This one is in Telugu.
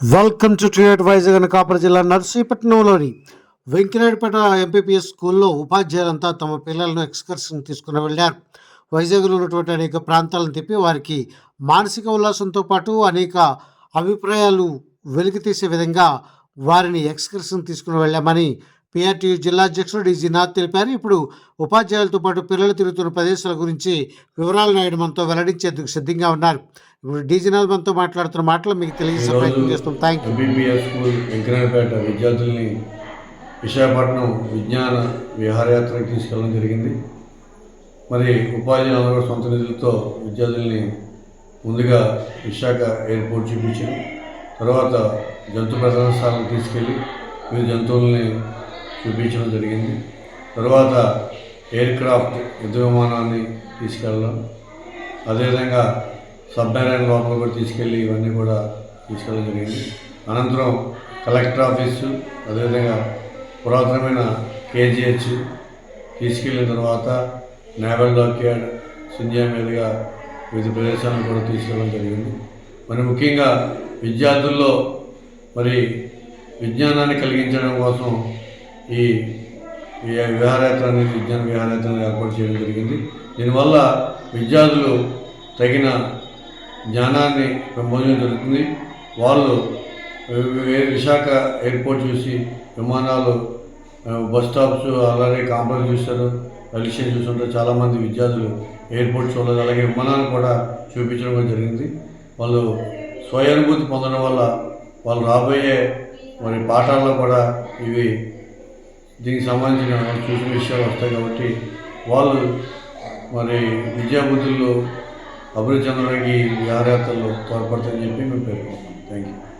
వెల్కమ్ టు ట్రియేట్ అని కాపర జిల్లా నర్సీపట్నంలోని వెంకినాయుడుపేట ఎంపీపీఎస్ స్కూల్లో ఉపాధ్యాయులంతా తమ పిల్లలను ఎక్స్కర్షన్ తీసుకుని వెళ్ళారు. వైజాగ్లో ఉన్నటువంటి అనేక ప్రాంతాలను తిప్పి వారికి మానసిక ఉల్లాసంతో పాటు అనేక అభిప్రాయాలు వెలికితీసే విధంగా వారిని ఎక్స్కర్షన్ తీసుకుని వెళ్ళామని పిఆర్టీ జిల్లా అధ్యక్షుడు డీజీ నాథ్ తెలిపారు. ఇప్పుడు ఉపాధ్యాయులతో పాటు పిల్లలు తిరుగుతున్న ప్రదేశాల గురించి వివరాలు నాయడం మనతో వెల్లడించేందుకు సిద్ధంగా ఉన్నారు. ఇప్పుడు డీజీ నాథ్ మనతో మాట్లాడుతున్న మాటలు మీకు తెలియజేసే ప్రయత్నం చేస్తాం. థ్యాంక్ వెంకనాయపేట విద్యార్థుల్ని విశాఖపట్నం విజ్ఞాన విహారయాత్రకు తీసుకెళ్ళడం జరిగింది. మరి ఉపాధ్యాయులందరూ సొంత నిధులతో విద్యార్థుల్ని ముందుగా విశాఖ ఎయిర్పోర్ట్ చూపించారు. తర్వాత జంతు ప్రదర్శనశాలను తీసుకెళ్ళి వివిధ జంతువుల్ని చూపించడం జరిగింది. తర్వాత ఎయిర్ క్రాఫ్ట్ యుద్ధ విమానాన్ని తీసుకెళ్ళడం. అదేవిధంగా సబ్మెరైన్ లోపల కూడా తీసుకెళ్ళి ఇవన్నీ కూడా తీసుకెళ్ళడం జరిగింది. అనంతరం కలెక్టర్ ఆఫీసు అదేవిధంగా పురాతనమైన కేజీహెచ్ తీసుకెళ్ళిన తర్వాత నేవల్ డాక్యార్డ్ సింజయా మీదుగా వివిధ ప్రదేశాలను కూడా తీసుకెళ్ళడం జరిగింది. మరి ముఖ్యంగా విద్యార్థుల్లో మరి విజ్ఞానాన్ని కలిగించడం కోసం ఈ ఈ విహారయాత్ర అనేది విజ్ఞాన విహారయాత్రను ఏర్పాటు చేయడం జరిగింది. దీనివల్ల విద్యార్థులు తగిన జ్ఞానాన్ని పెంపొందడం జరుగుతుంది. వాళ్ళు విశాఖ ఎయిర్పోర్ట్ చూసి విమానాలు బస్ స్టాప్స్ అలాగే కాంప్లెక్స్ చూస్తారు రైల్వే చూస్తుంటే చాలామంది విద్యార్థులు ఎయిర్పోర్ట్ చూడలేదు. అలాగే విమానాలు కూడా చూపించడం కూడా జరిగింది. వాళ్ళు స్వయానుభూతి పొందడం వల్ల వాళ్ళు రాబోయే మరి పాఠాల్లో కూడా ఇవి దీనికి సంబంధించిన చూసిన విషయాలు వస్తాయి కాబట్టి వాళ్ళు మరి విద్యాబుద్ధుల్లో అభివృద్ధి చెందడానికి ఈ విహారయాత్రలు తోడ్పడతాయని చెప్పి మేము పేర్కొంటాం థ్యాంక్ యూ